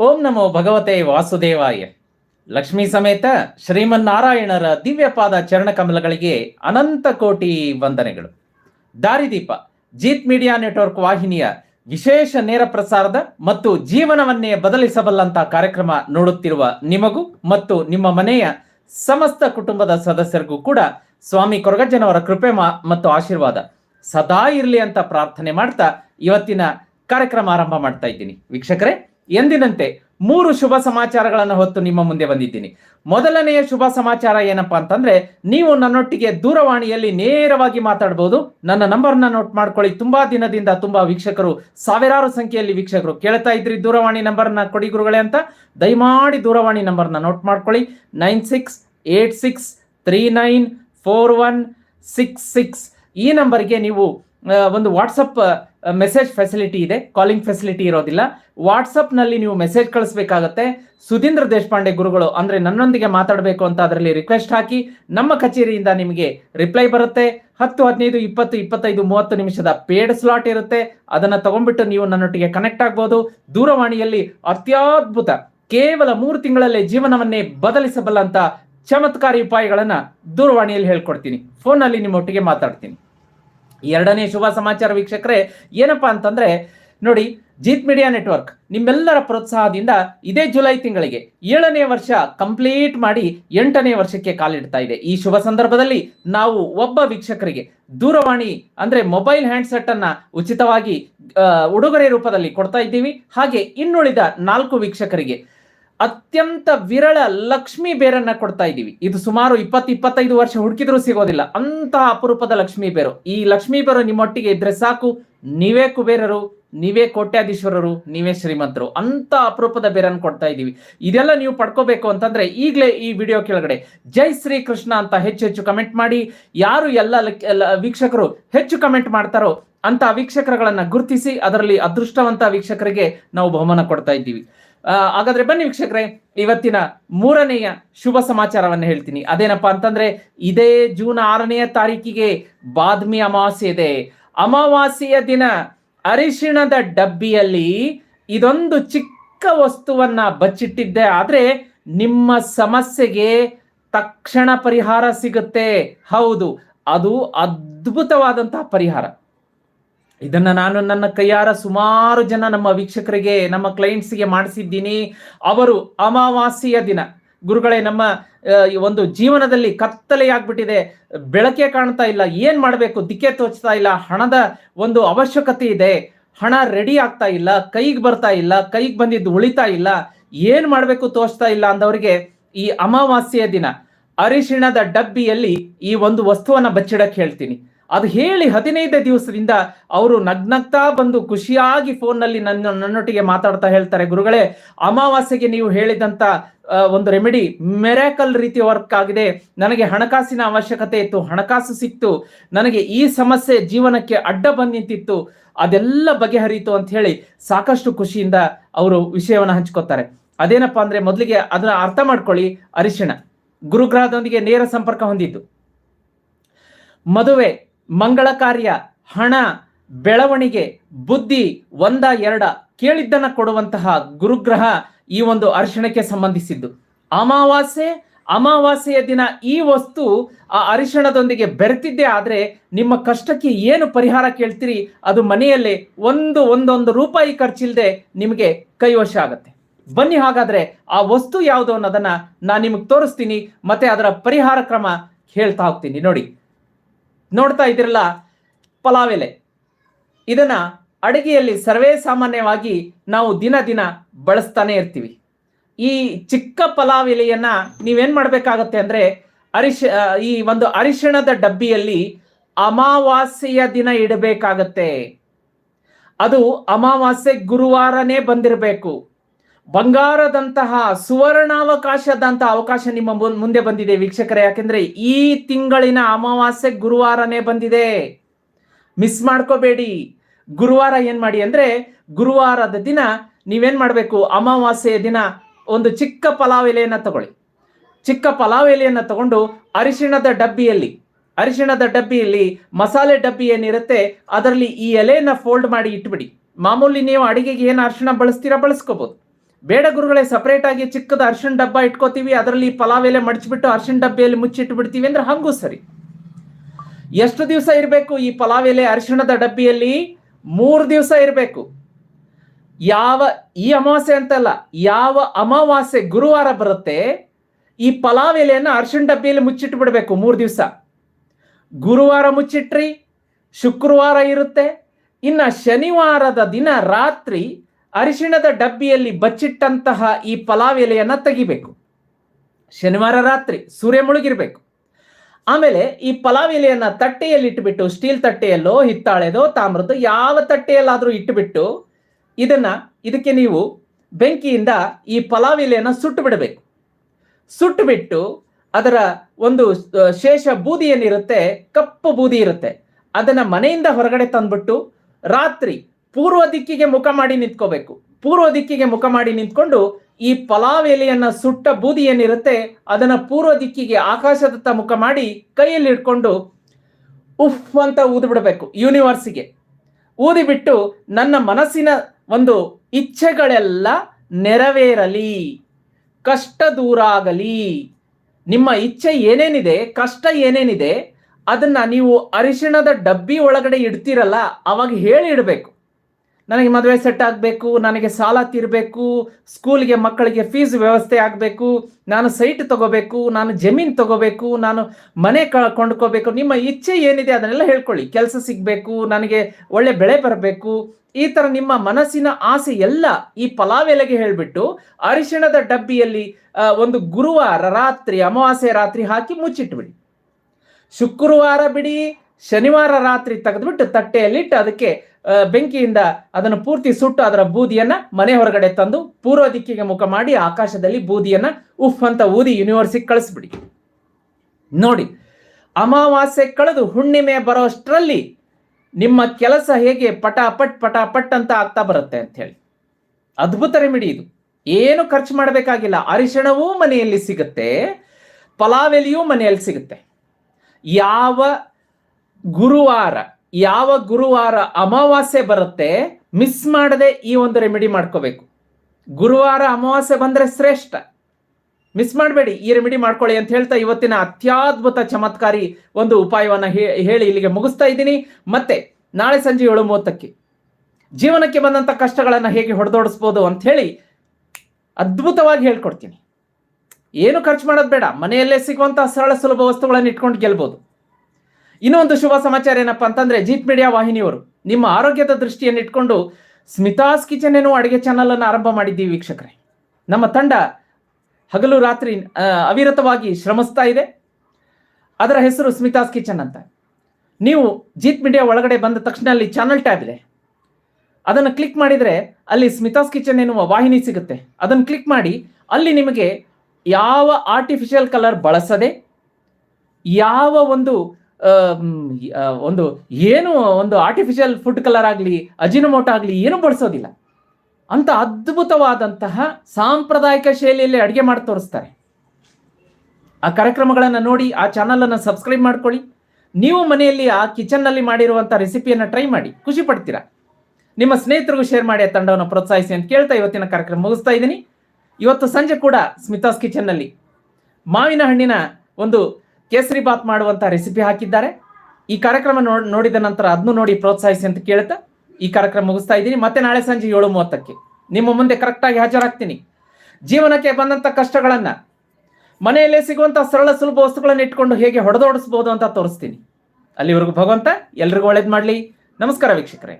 ಓಂ ನಮೋ ಭಗವತೆ ವಾಸುದೇವಾಯ. ಲಕ್ಷ್ಮೀ ಸಮೇತ ಶ್ರೀಮನ್ನಾರಾಯಣರ ದಿವ್ಯಪಾದ ಚರಣ ಕಮಲಗಳಿಗೆ ಅನಂತ ಕೋಟಿ ವಂದನೆಗಳು. ದಾರಿದೀಪ, ಜೀತ್ ಮೀಡಿಯಾ ನೆಟ್ವರ್ಕ್ ವಾಹಿನಿಯ ವಿಶೇಷ ನೇರ ಪ್ರಸಾರದ ಮತ್ತು ಜೀವನವನ್ನೇ ಬದಲಿಸಬಲ್ಲಂತ ಕಾರ್ಯಕ್ರಮ ನೋಡುತ್ತಿರುವ ನಿಮಗೂ ಮತ್ತು ನಿಮ್ಮ ಮನೆಯ ಸಮಸ್ತ ಕುಟುಂಬದ ಸದಸ್ಯರಿಗೂ ಕೂಡ ಸ್ವಾಮಿ ಕೊರಗಜ್ಜನವರ ಕೃಪೆ ಮತ್ತು ಆಶೀರ್ವಾದ. ಸದಾ ಇರಲಿ ಅಂತ ಪ್ರಾರ್ಥನೆ ಮಾಡ್ತಾ ಇವತ್ತಿನ ಕಾರ್ಯಕ್ರಮ ಆರಂಭ ಮಾಡ್ತಾ ಇದ್ದೀನಿ. ವೀಕ್ಷಕರೇ ಎಂದಿನಂತೆ ಮೂರು ಶುಭ ಸಮಾಚಾರಗಳನ್ನು ಹೊತ್ತು ನಿಮ್ಮ ಮುಂದೆ ಬಂದಿದ್ದೀನಿ. ಮೊದಲನೆಯ ಶುಭ ಸಮಾಚಾರ ಏನಪ್ಪಾ ಅಂತಂದ್ರೆ, ನೀವು ನನ್ನೊಟ್ಟಿಗೆ ದೂರವಾಣಿಯಲ್ಲಿ ನೇರವಾಗಿ ಮಾತಾಡಬಹುದು ನನ್ನ ನಂಬರ್ನ ನೋಟ್ ಮಾಡ್ಕೊಳ್ಳಿ. ತುಂಬಾ ದಿನದಿಂದ ತುಂಬಾ ವೀಕ್ಷಕರು, ಸಾವಿರಾರು ಸಂಖ್ಯೆಯಲ್ಲಿ ವೀಕ್ಷಕರು ಕೇಳ್ತಾ ಇದ್ರಿ ದೂರವಾಣಿ ನಂಬರ್ನ ಕೊಡಿ ಗುರುಗಳೇ ಅಂತ. ದಯಮಾಡಿ ದೂರವಾಣಿ ನಂಬರ್ನ ನೋಟ್ ಮಾಡ್ಕೊಳ್ಳಿ. Nine six, eight six, three nine, four one, six six. ಈ ನಂಬರ್ಗೆ ನೀವು ಒಂದು ವಾಟ್ಸಪ್ ಮೆಸೇಜ್ ಫೆಸಿಲಿಟಿ ಇದೆ. ಕಾಲಿಂಗ್ ಫೆಸಿಲಿಟಿ ಇರೋದಿಲ್ಲ. ವಾಟ್ಸಪ್ನಲ್ಲಿ ನೀವು ಮೆಸೇಜ್ ಕಳಿಸ್ಬೇಕಾಗತ್ತೆ. ಸುಧೀಂದ್ರ ದೇಶಪಾಂಡೆ ಗುರುಗಳು ಅಂದ್ರೆ ನನ್ನೊಂದಿಗೆ ಮಾತಾಡಬೇಕು ಅಂತ ಅದರಲ್ಲಿ ರಿಕ್ವೆಸ್ಟ್ ಹಾಕಿ ನಮ್ಮ ಕಚೇರಿಯಿಂದ ನಿಮಗೆ ರಿಪ್ಲೈ ಬರುತ್ತೆ. ಹತ್ತು, ಹದಿನೈದು, ಇಪ್ಪತ್ತು, ಇಪ್ಪತ್ತೈದು, ಮೂವತ್ತು ನಿಮಿಷದ ಪೇಡ್ ಸ್ಲಾಟ್ ಇರುತ್ತೆ. ಅದನ್ನ ತಗೊಂಡ್ಬಿಟ್ಟು ನೀವು ನನ್ನೊಟ್ಟಿಗೆ ಕನೆಕ್ಟ್ ಆಗ್ಬೋದು. ದೂರವಾಣಿಯಲ್ಲಿ ಅತ್ಯದ್ಭುತ, ಕೇವಲ ಮೂರು ತಿಂಗಳಲ್ಲೇ ಜೀವನವನ್ನೇ ಬದಲಿಸಬಲ್ಲಂತ ಚಮತ್ಕಾರಿ ಉಪಾಯಗಳನ್ನು ದೂರವಾಣಿಯಲ್ಲಿ ಹೇಳ್ಕೊಡ್ತೀನಿ. ಫೋನಲ್ಲಿ ನಿಮ್ಮೊಟ್ಟಿಗೆ ಮಾತಾಡ್ತೀನಿ. ಎರಡನೇ ಶುಭ ಸಮಾಚಾರ ವೀಕ್ಷಕರೇ, ಏನಪ್ಪಾ ಅಂತಂದ್ರೆ ನೋಡಿ, ಜೀತ್ ಮೀಡಿಯಾ ನೆಟ್ವರ್ಕ್ ನಿಮ್ಮೆಲ್ಲರ ಪ್ರೋತ್ಸಾಹದಿಂದ ಇದೇ ಜುಲೈ ತಿಂಗಳಿಗೆ ಏಳನೇ ವರ್ಷ ಕಂಪ್ಲೀಟ್ ಮಾಡಿ ಎಂಟನೇ ವರ್ಷಕ್ಕೆ ಕಾಲಿಡ್ತಾ ಇದೆ. ಈ ಶುಭ ಸಂದರ್ಭದಲ್ಲಿ ನಾವು ಒಬ್ಬ ವೀಕ್ಷಕರಿಗೆ ದೂರವಾಣಿ ಅಂದ್ರೆ ಮೊಬೈಲ್ ಹ್ಯಾಂಡ್ಸೆಟ್ ಅನ್ನ ಉಚಿತವಾಗಿ ಉಡುಗೊರೆ ರೂಪದಲ್ಲಿ ಕೊಡ್ತಾ ಇದ್ದೀವಿ. ಹಾಗೆ ಇನ್ನುಳಿದ ನಾಲ್ಕು ವೀಕ್ಷಕರಿಗೆ ಅತ್ಯಂತ ವಿರಳ ಲಕ್ಷ್ಮಿ ಬೇರನ್ನ ಕೊಡ್ತಾ ಇದ್ದೀವಿ. ಇದು ಸುಮಾರು ಇಪ್ಪತ್ತು ಇಪ್ಪತ್ತೈದು ವರ್ಷ ಹುಡುಕಿದ್ರೂ ಸಿಗೋದಿಲ್ಲ. ಅಂತಹ ಅಪರೂಪದ ಲಕ್ಷ್ಮೀ ಬೇರು. ಈ ಲಕ್ಷ್ಮೀ ಬೇರು ನಿಮ್ಮೊಟ್ಟಿಗೆ ಇದ್ರೆ ಸಾಕು. ನೀವೇ ಕುಬೇರರು, ನೀವೇ ಕೋಟ್ಯಾಧೀಶ್ವರರು, ನೀವೇ ಶ್ರೀಮಂತರು. ಅಂತ ಅಪರೂಪದ ಬೇರನ್ನು ಕೊಡ್ತಾ ಇದ್ದೀವಿ. ಇದೆಲ್ಲ ನೀವು ಪಡ್ಕೋಬೇಕು ಅಂತಂದ್ರೆ ಈಗಲೇ ಈ ವಿಡಿಯೋ ಕೆಳಗಡೆ ಜೈ ಶ್ರೀ ಕೃಷ್ಣ ಅಂತ ಹೆಚ್ಚು ಹೆಚ್ಚು ಕಮೆಂಟ್ ಮಾಡಿ. ಯಾರು ಎಲ್ಲ ವೀಕ್ಷಕರು ಹೆಚ್ಚು ಕಮೆಂಟ್ ಮಾಡ್ತಾರೋ ಅಂತ ವೀಕ್ಷಕರುಗಳನ್ನ ಗುರುತಿಸಿ, ಅದರಲ್ಲಿ ಅದೃಷ್ಟವಂತ ವೀಕ್ಷಕರಿಗೆ ನಾವು ಬಹುಮಾನ ಕೊಡ್ತಾ ಇದ್ದೀವಿ. ಹಾಗಾದ್ರೆ ಬನ್ನಿ ವೀಕ್ಷಕರೇ, ಇವತ್ತಿನ ಮೂರನೆಯ ಶುಭ ಸಮಾಚಾರವನ್ನು ಹೇಳ್ತೀನಿ. ಅದೇನಪ್ಪಾ ಅಂತಂದ್ರೆ, ಇದೇ ಜೂನ್ ಆರನೆಯ ತಾರೀಕಿಗೆ ಬಾದ್ಮಿ ಅಮಾವಾಸ್ಯೆ ಇದೆ. ಅಮಾವಾಸ್ಯೆಯ ದಿನ ಅರಿಶಿಣದ ಡಬ್ಬಿಯಲ್ಲಿ ಇದೊಂದು ಚಿಕ್ಕ ವಸ್ತುವನ್ನ ಬಚ್ಚಿಟ್ಟಿದ್ದೆ. ಆದ್ರೆ ನಿಮ್ಮ ಸಮಸ್ಯೆಗೆ ತಕ್ಷಣ ಪರಿಹಾರ ಸಿಗುತ್ತೆ. ಹೌದು, ಅದು ಅದ್ಭುತವಾದಂತಹ ಪರಿಹಾರ. ಇದನ್ನ ನಾನು ನನ್ನ ಕೈಯಾರ ಸುಮಾರು ಜನ ನಮ್ಮ ವೀಕ್ಷಕರಿಗೆ, ನಮ್ಮ ಕ್ಲೈಂಟ್ಸ್ಗೆ ಮಾಡಿಸಿದ್ದೀನಿ. ಅವರು ಅಮಾವಾಸ್ಯೆಯ ದಿನ. ಗುರುಗಳೇ, ನಮ್ಮ ಒಂದು ಜೀವನದಲ್ಲಿ ಕತ್ತಲೆಯಾಗ್ಬಿಟ್ಟಿದೆ ಬೆಳಕೆ ಕಾಣ್ತಾ ಇಲ್ಲ. ಏನ್ ಮಾಡಬೇಕು? ದಿಕ್ಕೆ ತೋಚ್ತಾ ಇಲ್ಲ. ಹಣದ ಒಂದು ಅವಶ್ಯಕತೆ ಇದೆ. ಹಣ ರೆಡಿ ಆಗ್ತಾ ಇಲ್ಲ. ಕೈಗೆ ಬರ್ತಾ ಇಲ್ಲ. ಕೈಗೆ ಬಂದಿದ್ದು ಉಳಿತಾ ಇಲ್ಲ. ಏನ್ ಮಾಡಬೇಕು ತೋಚ್ತಾ ಇಲ್ಲ ಅಂದವರಿಗೆ ಈ ಅಮಾವಾಸ್ಯೆಯ ದಿನ. ಅರಿಶಿಣದ ಡಬ್ಬಿಯಲ್ಲಿ ಈ ಒಂದು ವಸ್ತುವನ್ನ ಬಚ್ಚಿಡಕ್ಕೆ ಹೇಳ್ತೀನಿ. ಅದು ಹೇಳಿ ಹದಿನೈದು ದಿವಸದಿಂದ ಅವರು ನಗ್ನಗ್ತಾ ಬಂದು ಖುಷಿಯಾಗಿ ಫೋನ್ನಲ್ಲಿ ನನ್ನ ನನ್ನೊಟ್ಟಿಗೆ ಮಾತಾಡ್ತಾ ಹೇಳ್ತಾರೆ. ಗುರುಗಳೇ, ಅಮಾವಾಸ್ಯೆಗೆ ನೀವು ಹೇಳಿದಂತ ಒಂದು ರೆಮಿಡಿ ಮೆರಾಕಲ್ ರೀತಿ ವರ್ಕ್ ಆಗಿದೆ. ನನಗೆ ಹಣಕಾಸಿನ ಅವಶ್ಯಕತೆ ಇತ್ತು, ಹಣಕಾಸು ಸಿಕ್ತು. ನನಗೆ ಈ ಸಮಸ್ಯೆ ಜೀವನಕ್ಕೆ ಅಡ್ಡ ಬಂದ್ ನಿಂತಿತ್ತು ಅದೆಲ್ಲ ಬಗೆಹರಿಯಿತು ಅಂತ ಹೇಳಿ ಸಾಕಷ್ಟು ಖುಷಿಯಿಂದ ಅವರು ವಿಷಯವನ್ನು ಹಂಚ್ಕೋತಾರೆ. ಅದೇನಪ್ಪಾ ಅಂದ್ರೆ ಮೊದಲಿಗೆ ಅದನ್ನ ಅರ್ಥ ಮಾಡ್ಕೊಳ್ಳಿ. ಅರಿಶಿಣ, ಗುರುಗ್ರಹದೊಂದಿಗೆ ನೇರ ಸಂಪರ್ಕ ಹೊಂದಿದ್ದು. ಮದುವೆ ಮಂಗಳ ಕಾರ್ಯ, ಹಣ, ಬೆಳವಣಿಗೆ, ಬುದ್ಧಿ ಒಂದ ಎರಡ ಕೇಳಿದ್ದನ್ನ ಕೊಡುವಂತಹ ಗುರುಗ್ರಹ ಈ ಒಂದು ಅರಿಶಿಣಕ್ಕೆ ಸಂಬಂಧಿಸಿದ್ದು. ಅಮಾವಾಸ್ಯೆ, ಅಮಾವಾಸ್ಯೆಯ ದಿನ ಈ ವಸ್ತು ಆ ಅರಿಶಿಣದೊಂದಿಗೆ ಬೆರೆತಿದ್ದೆ ಆದರೆ ನಿಮ್ಮ ಕಷ್ಟಕ್ಕೆ ಏನು ಪರಿಹಾರ ಕೇಳ್ತೀರಿ? ಅದು ಮನೆಯಲ್ಲೇ ಒಂದು ಒಂದೊಂದು ರೂಪಾಯಿ ಖರ್ಚಿಲ್ಲದೆ ನಿಮಗೆ ಕೈವಶ ಆಗತ್ತೆ. ಬನ್ನಿ ಹಾಗಾದ್ರೆ ಆ ವಸ್ತು ಯಾವುದು ಅನ್ನೋದನ್ನ ನಾನು ನಿಮಗೆ ತೋರಿಸ್ತೀನಿ, ಮತ್ತೆ ಅದರ ಪರಿಹಾರ ಕ್ರಮ ಹೇಳ್ತಾ ಹೋಗ್ತೀನಿ. ನೋಡಿ ನೋಡ್ತಾ ಇದ್ದೀರಲ್ಲ? ಪಲಾವ್ ಎಲೆ ಇದನ್ನ ಅಡುಗೆಯಲ್ಲಿ ಸರ್ವೇ ಸಾಮಾನ್ಯವಾಗಿ ನಾವು ದಿನ ದಿನ ಬಳಸ್ತಾನೆ ಇರ್ತೀವಿ. ಈ ಚಿಕ್ಕ ಪಲಾವ್ ಎಲೆಯನ್ನ ನೀವೇನ್ ಮಾಡ್ಬೇಕಾಗತ್ತೆ ಅಂದ್ರೆ, ಅರಿಶ ಈ ಒಂದು ಅರಿಶಿಣದ ಡಬ್ಬಿಯಲ್ಲಿ ಅಮಾವಾಸ್ಯೆಯ ದಿನ ಇಡಬೇಕಾಗತ್ತೆ. ಅದು ಅಮಾವಾಸ್ಯೆ ಗುರುವಾರನೇ ಬಂದಿರಬೇಕು. ಬಂಗಾರದಂತಹ ಸುವರ್ಣಾವಕಾಶದಂತಹ ಅವಕಾಶ ನಿಮ್ಮ ಮುಂದೆ ಬಂದಿದೆ ವೀಕ್ಷಕರೇ. ಯಾಕೆಂದ್ರೆ ಈ ತಿಂಗಳಿನ ಅಮಾವಾಸ್ಯೆ ಗುರುವಾರನೇ ಬಂದಿದೆ. ಮಿಸ್ ಮಾಡ್ಕೋಬೇಡಿ. ಗುರುವಾರ ಏನ್ ಮಾಡಿ ಅಂದ್ರೆ ಗುರುವಾರದ ದಿನ ನೀವೇನ್ ಮಾಡಬೇಕು? ಅಮಾವಾಸ್ಯೆಯ ದಿನ ಒಂದು ಚಿಕ್ಕ ಪಲಾವ್ ಎಲೆಯನ್ನ ತಗೊಳ್ಳಿ. ಚಿಕ್ಕ ಪಲಾವ್ ಎಲೆಯನ್ನ ತಗೊಂಡು ಅರಿಶಿಣದ ಡಬ್ಬಿಯಲ್ಲಿ ಅರಿಶಿಣದ ಡಬ್ಬಿಯಲ್ಲಿ ಮಸಾಲೆ ಡಬ್ಬಿ ಏನಿರುತ್ತೆ ಅದರಲ್ಲಿ ಈ ಎಲೆಯನ್ನ ಫೋಲ್ಡ್ ಮಾಡಿ ಇಟ್ಬಿಡಿ. ಮಾಮೂಲಿ ನೀವು ಅಡಿಗೆಗೆ ಏನು ಅರಿಶಿಣ ಬಳಸ್ತೀರಾ ಬಳಸ್ಕೋಬಹುದು ಬೇಡ ಗುರುಗಳೇ ಸಪರೇಟ್ ಆಗಿ ಚಿಕ್ಕದ ಅರ್ಶಿಣ ಡಬ್ಬ ಇಟ್ಕೋತೀವಿ, ಅದರಲ್ಲಿ ಪಲಾವ್ ಎಲೆ ಮಡಚಿಬಿಟ್ಟು ಅರ್ಶಿಣ ಡಬ್ಬೆಯಲ್ಲಿ ಮುಚ್ಚಿಟ್ಟು ಬಿಡ್ತೀವಿ ಅಂದ್ರೆ ಹಂಗೂ ಸರಿ. ಎಷ್ಟು ದಿವಸ ಇರಬೇಕು ಈ ಪಲಾವ್ ಎಲೆ ಅರಿಶಿಣದ ಡಬ್ಬಿಯಲ್ಲಿ? ಮೂರು ದಿವಸ ಇರಬೇಕು. ಯಾವ, ಈ ಅಮಾವಾಸ್ಯೆ ಅಂತಲ್ಲ, ಯಾವ ಅಮಾವಾಸ್ಯೆ ಗುರುವಾರ ಬರುತ್ತೆ, ಈ ಪಲಾವ್ ಎಲೆಯನ್ನು ಅರ್ಶಿಣ ಡಬ್ಬಿಯಲ್ಲಿ ಮುಚ್ಚಿಟ್ಟು ಬಿಡಬೇಕು ಮೂರು ದಿವಸ. ಗುರುವಾರ ಮುಚ್ಚಿಟ್ರಿ, ಶುಕ್ರವಾರ ಇರುತ್ತೆ, ಇನ್ನ ಶನಿವಾರದ ದಿನ ರಾತ್ರಿ ಅರಿಶಿಣದ ಡಬ್ಬಿಯಲ್ಲಿ ಬಚ್ಚಿಟ್ಟಂತಹ ಈ ಪಲಾವ್ ಎಲೆಯನ್ನು ತೆಗಿಬೇಕು. ಶನಿವಾರ ರಾತ್ರಿ ಸೂರ್ಯ ಮುಳುಗಿರ್ಬೇಕು. ಆಮೇಲೆ ಈ ಪಲಾವ್ ಎಲೆಯನ್ನು ತಟ್ಟೆಯಲ್ಲಿ ಇಟ್ಟುಬಿಟ್ಟು ಸ್ಟೀಲ್ ತಟ್ಟೆಯಲ್ಲೋ ಹಿತ್ತಾಳೆದೋ ತಾಮ್ರದ್ದು ಯಾವ ತಟ್ಟೆಯಲ್ಲಾದರೂ ಇಟ್ಟುಬಿಟ್ಟು ಇದನ್ನ ಇದಕ್ಕೆ ನೀವು ಬೆಂಕಿಯಿಂದ ಈ ಪಲಾವ್ ಎಲೆಯನ್ನು ಸುಟ್ಟು ಬಿಡಬೇಕು ಸುಟ್ಟು ಬಿಟ್ಟು ಅದರ ಒಂದು ಶೇಷ ಬೂದಿ ಏನಿರುತ್ತೆ ಕಪ್ಪು ಬೂದಿ ಇರುತ್ತೆ. ಅದನ್ನ ಮನೆಯಿಂದ ಹೊರಗಡೆ ತಂದ್ಬಿಟ್ಟು ರಾತ್ರಿ ಪೂರ್ವ ದಿಕ್ಕಿಗೆ ಮುಖ ಮಾಡಿ ನಿಂತ್ಕೋಬೇಕು. ಪೂರ್ವ ದಿಕ್ಕಿಗೆ ಮುಖ ಮಾಡಿ ನಿಂತ್ಕೊಂಡು ಈ ಪಲಾವ್ ಎಲೆಯನ್ನ ಸುಟ್ಟ ಬೂದಿ ಏನಿರುತ್ತೆ ಅದನ್ನ ಪೂರ್ವ ದಿಕ್ಕಿಗೆ ಆಕಾಶದತ್ತ ಮುಖ ಮಾಡಿ ಕೈಯಲ್ಲಿ ಇಟ್ಕೊಂಡು ಉಫ್ ಅಂತ ಊದಿ ಬಿಡಬೇಕು ಯೂನಿವರ್ಸಿಗೆ ಊದಿ ಬಿಟ್ಟು ನನ್ನ ಮನಸ್ಸಿನ ಒಂದು ಇಚ್ಛೆಗಳೆಲ್ಲ ನೆರವೇರಲಿ, ಕಷ್ಟ ದೂರ ಆಗಲಿ. ನಿಮ್ಮ ಇಚ್ಛೆ ಏನೇನಿದೆ, ಕಷ್ಟ ಏನೇನಿದೆ, ಅದನ್ನ ನೀವು ಅರಿಶಿಣದ ಡಬ್ಬಿ ಒಳಗಡೆ ಇಡ್ತೀರಲ್ಲ, ಅವಾಗ ಹೇಳಿ ಇಡಬೇಕು ನನಗೆ ಮದುವೆ ಸೆಟ್ ಆಗಬೇಕು, ನನಗೆ ಸಾಲ ತೀರಬೇಕು ಸ್ಕೂಲ್ಗೆ ಮಕ್ಕಳಿಗೆ ಫೀಸ್ ವ್ಯವಸ್ಥೆ ಆಗಬೇಕು, ನಾನು ಸೈಟ್ ತಗೋಬೇಕು, ನಾನು ಜಮೀನು ತಗೋಬೇಕು, ನಾನು ಮನೆ ಕ ಕೊಂಡ್ಕೋಬೇಕು, ನಿಮ್ಮ ಇಚ್ಛೆ ಏನಿದೆ ಅದನ್ನೆಲ್ಲ ಹೇಳ್ಕೊಳ್ಳಿ. ಕೆಲಸ ಸಿಗಬೇಕು, ನನಗೆ ಒಳ್ಳೆ ಬೆಳೆ ಬರಬೇಕು, ಈ ಥರ ನಿಮ್ಮ ಮನಸ್ಸಿನ ಆಸೆ ಎಲ್ಲ ಈ ಪಲಾವೆಲೆಗೆ ಹೇಳ್ಬಿಟ್ಟು ಅರಿಶಿಣದ ಡಬ್ಬಿಯಲ್ಲಿ ಒಂದು ಗುರುವಾರ ರಾತ್ರಿ, ಅಮಾವಾಸ್ಯೆ ರಾತ್ರಿ ಹಾಕಿ ಮುಚ್ಚಿಟ್ಬಿಡಿ. ಶುಕ್ರವಾರ ಬಿಡಿ, ಶನಿವಾರ ರಾತ್ರಿ ತೆಗೆದ್ಬಿಟ್ಟು ತಟ್ಟೆಯಲ್ಲಿಟ್ಟು ಅದಕ್ಕೆ ಬೆಂಕಿಯಿಂದ ಅದನ್ನು ಪೂರ್ತಿ ಸುಟ್ಟು ಅದರ ಬೂದಿಯನ್ನ ಮನೆ ಹೊರಗಡೆ ತಂದು ಪೂರ್ವ ದಿಕ್ಕಿಗೆ ಮುಖ ಮಾಡಿ ಆಕಾಶದಲ್ಲಿ ಬೂದಿಯನ್ನ ಉಫ್ ಅಂತ ಊದಿ ಯೂನಿವರ್ಸಿಗೆ ಕಳಿಸ್ಬಿಡಿ. ನೋಡಿ, ಅಮಾವಾಸ್ಯೆ ಕಳೆದು ಹುಣ್ಣಿಮೆ ಬರೋಷ್ಟರಲ್ಲಿ ನಿಮ್ಮ ಕೆಲಸ ಹೇಗೆ ಪಟಾಪಟ್ ಪಟಾಪಟ್ ಪಟ ಅಂತ ಆಗ್ತಾ ಬರುತ್ತೆ ಅಂತ ಹೇಳಿ. ಅದ್ಭುತ ರೆಮಿಡಿ ಇದು. ಏನು ಖರ್ಚು ಮಾಡಬೇಕಾಗಿಲ್ಲ. ಅರಿಶಿಣವೂ ಮನೆಯಲ್ಲಿ ಸಿಗುತ್ತೆ, ಪಲಾವೆಲಿಯೂ ಮನೆಯಲ್ಲಿ ಸಿಗುತ್ತೆ. ಯಾವ ಗುರುವಾರ ಯಾವ ಗುರುವಾರ ಅಮಾವಾಸ್ಯೆ ಬರುತ್ತೆ ಮಿಸ್ ಮಾಡದೆ ಈ ಒಂದು ರೆಮಿಡಿ ಮಾಡ್ಕೋಬೇಕು. ಗುರುವಾರ ಅಮಾವಾಸ್ಯೆ ಬಂದ್ರೆ ಶ್ರೇಷ್ಠ. ಮಿಸ್ ಮಾಡಬೇಡಿ, ಈ ರೆಮಿಡಿ ಮಾಡ್ಕೊಳ್ಳಿ ಅಂತ ಹೇಳ್ತಾ ಇವತ್ತಿನ ಅತ್ಯದ್ಭುತ ಚಮತ್ಕಾರಿ ಒಂದು ಉಪಾಯವನ್ನು ಹೇಳಿ ಇಲ್ಲಿಗೆ ಮುಗಿಸ್ತಾ ಇದ್ದೀನಿ. ಮತ್ತೆ ನಾಳೆ ಸಂಜೆ ಏಳು ಮೂವತ್ತಕ್ಕೆ ಜೀವನಕ್ಕೆ ಬಂದಂಥ ಕಷ್ಟಗಳನ್ನು ಹೇಗೆ ಹೊಡೆದೋಡಿಸ್ಬೋದು ಅಂತ ಹೇಳಿ ಅದ್ಭುತವಾಗಿ ಹೇಳ್ಕೊಡ್ತೀನಿ. ಏನು ಖರ್ಚು ಮಾಡೋದು ಬೇಡ, ಮನೆಯಲ್ಲೇ ಸಿಗುವಂಥ ಸರಳ ಸುಲಭ ವಸ್ತುಗಳನ್ನು ಇಟ್ಕೊಂಡು ಗೆಲ್ಬೋದು. ಇನ್ನೊಂದು ಶುಭ ಸಮಾಚಾರ ಏನಪ್ಪಾ ಅಂತಂದ್ರೆ ಜೀತ್ ಮೀಡಿಯಾ ವಾಹಿನಿಯವರು, ನಿಮ್ಮ ಆರೋಗ್ಯದ ದೃಷ್ಟಿಯನ್ನು ಇಟ್ಕೊಂಡು ಸ್ಮಿತಾಸ್ ಕಿಚನ್ ಎನ್ನುವ ಅಡುಗೆ ಚಾನಲ್ ಅನ್ನು ಆರಂಭ ಮಾಡಿದ್ದೀವಿ ವೀಕ್ಷಕರೇ. ನಮ್ಮ ತಂಡ ಹಗಲು ರಾತ್ರಿ ಅವಿರತವಾಗಿ ಶ್ರಮಿಸ್ತಾ ಇದೆ. ಅದರ ಹೆಸರು ಸ್ಮಿತಾಸ್ ಕಿಚನ್ ಅಂತ. ನೀವು ಜೀತ್ ಮೀಡಿಯಾ ಒಳಗಡೆ ಬಂದ ತಕ್ಷಣ ಅಲ್ಲಿ ಚಾನಲ್ ಟ್ಯಾಬ್ ಇದೆ. ಅದನ್ನು ಕ್ಲಿಕ್ ಮಾಡಿದರೆ ಅಲ್ಲಿ ಸ್ಮಿತಾಸ್ ಕಿಚನ್ ಎನ್ನುವ ವಾಹಿನಿ ಸಿಗುತ್ತೆ. ಅದನ್ನು ಕ್ಲಿಕ್ ಮಾಡಿ, ಅಲ್ಲಿ ನಿಮಗೆ ಯಾವ ಆರ್ಟಿಫಿಷಿಯಲ್ ಕಲರ್ ಬಳಸದೆ, ಯಾವ ಒಂದು ಒಂದು ಏನು ಒಂದು ಆರ್ಟಿಫಿಷಿಯಲ್ ಫುಡ್ ಕಲರ್ ಆಗಲಿ, ಅಜಿನಮೋಟ ಆಗಲಿ ಏನು ಬಳಸೋದಿಲ್ಲ. ಅಂತ ಅದ್ಭುತವಾದಂತಹ ಸಾಂಪ್ರದಾಯಿಕ ಶೈಲಿಯಲ್ಲಿ ಅಡುಗೆ ಮಾಡಿ ತೋರಿಸ್ತಾರೆ. ಆ ಕಾರ್ಯಕ್ರಮಗಳನ್ನು ನೋಡಿ, ಆ ಚಾನಲನ್ನು ಸಬ್ಸ್ಕ್ರೈಬ್ ಮಾಡ್ಕೊಳ್ಳಿ. ನೀವು ಮನೆಯಲ್ಲಿ ಆ ಕಿಚನ್ನಲ್ಲಿ ಮಾಡಿರುವಂಥ ರೆಸಿಪಿಯನ್ನು ಟ್ರೈ ಮಾಡಿ, ಖುಷಿ ಪಡ್ತೀರಾ? ನಿಮ್ಮ ಸ್ನೇಹಿತರಿಗೂ ಶೇರ್ ಮಾಡಿ ಆ ತಂಡವನ್ನು ಪ್ರೋತ್ಸಾಹಿಸಿ ಅಂತ ಕೇಳ್ತಾ ಇವತ್ತಿನ ಕಾರ್ಯಕ್ರಮ ಮುಗಿಸ್ತಾ ಇದ್ದೀನಿ. ಇವತ್ತು ಸಂಜೆ ಕೂಡ ಸ್ಮಿತಾಸ್ ಕಿಚನ್ನಲ್ಲಿ ಮಾವಿನ ಹಣ್ಣಿನ ಒಂದು ಕೇಸರಿ ಬಾತ್ ಮಾಡುವಂಥ ರೆಸಿಪಿ ಹಾಕಿದ್ದಾರೆ. ಈ ಕಾರ್ಯಕ್ರಮ ನೋಡ್ ನೋಡಿದ ನಂತರ ಅದನ್ನು ನೋಡಿ ಪ್ರೋತ್ಸಾಹಿಸಿ ಅಂತ ಕೇಳ್ತಾ ಈ ಕಾರ್ಯಕ್ರಮ ಮುಗಿಸ್ತಾ ಇದ್ದೀನಿ. ಮತ್ತೆ ನಾಳೆ ಸಂಜೆ ಏಳು ಮೂವತ್ತಕ್ಕೆ ನಿಮ್ಮ ಮುಂದೆ ಕರೆಕ್ಟಾಗಿ ಹಾಜರಾಗ್ತೀನಿ. ಜೀವನಕ್ಕೆ ಬಂದಂಥ ಕಷ್ಟಗಳನ್ನು, ಮನೆಯಲ್ಲೇ ಸಿಗುವಂತಹ ಸರಳ ಸುಲಭ ವಸ್ತುಗಳನ್ನು ಇಟ್ಕೊಂಡು ಹೇಗೆ ಹೊಡೆದೋಡಿಸ್ಬೋದು ಅಂತ ತೋರಿಸ್ತೀನಿ. ಅಲ್ಲಿವರೆಗೂ ಭಗವಂತ ಎಲ್ರಿಗೂ ಒಳ್ಳೇದು ಮಾಡಲಿ. ನಮಸ್ಕಾರ ವೀಕ್ಷಕರೇ.